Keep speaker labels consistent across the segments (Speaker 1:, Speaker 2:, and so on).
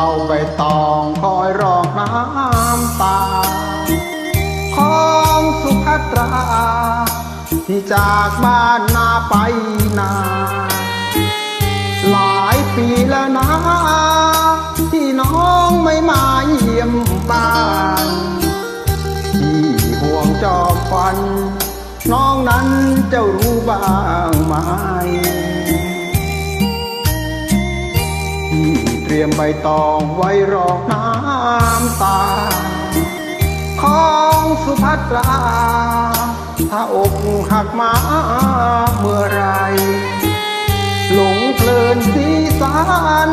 Speaker 1: เอาใบตองคอยรองน้ำตา ของสุภัตรา ที่จากบ้านนาไปนา หลายปีแล้วนะ ที่น้องไม่มาเยี่ยมบ้านที่ห่วงจอบฟัน น้องนั้นเจ้ารู้บ้างไหม เตรียมใบตองไว้รองน้ำตา ของสุภัตรา ถ้าอกหักมาเมื่อไร หลงเพลินสีสัน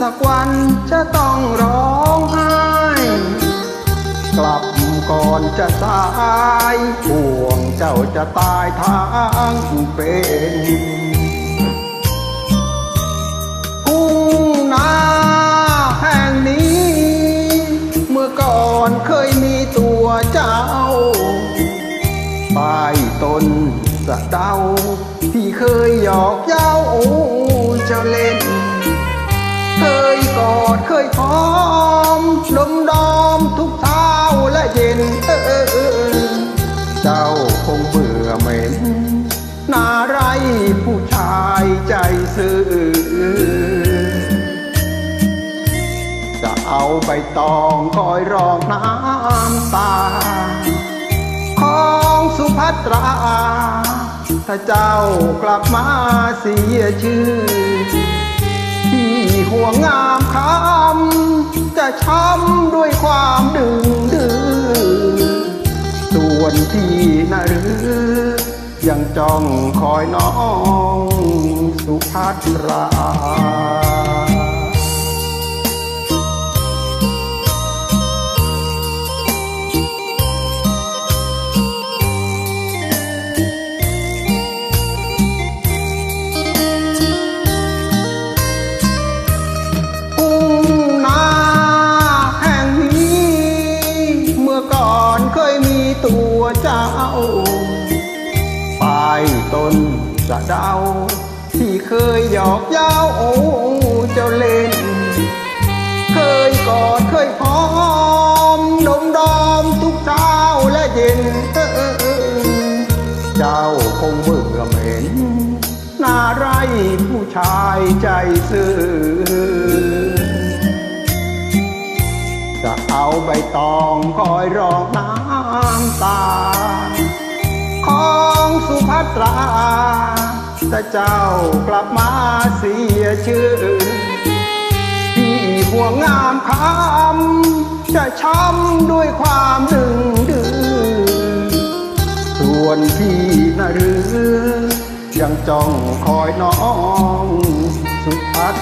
Speaker 1: สักวันจะต้องร้องไห้กลับก่อนจะสายห่วงเจ้าจะตายทางเป็น แห่งนี้ เมื่อก่อนเคยมีตัวเจ้าป้ายตนสะเดาที่เคยหยอกเย้าเจ้าเล่น เคยกอดเคยพร้อมลมดอมทุกเช้าและเย็นเออเออเออเจ้าะเอาใบตองคอยรองน้ำตา ของสุภัตรา ถ้าเจ้ากลับมาเสียชื่อที่ห่วงงามคำจะช้ำด้วยความดึงดื้อส่วนที่นาหรือยังจ้องคอยน้องสุภัตราายต้นสะเดาที่เคยหยอกเย้าเจ้าเล่น เคยกอดเคยพร้อมดมดอมทุกเช้าและเย็นเจ้าคงเบื่อเหม็นน่าไรผู้ชายใจซื่อจะเอาใบตองคอยรองน้ำตา ของสุภัตรา แต่เจ้ากลับมาเสียชื่อที่ห่วงงามคำจะช้ำด้วยความดึงดื้อส่วนพี่นะหรือ ยังจ้องคอยน้องสุภัต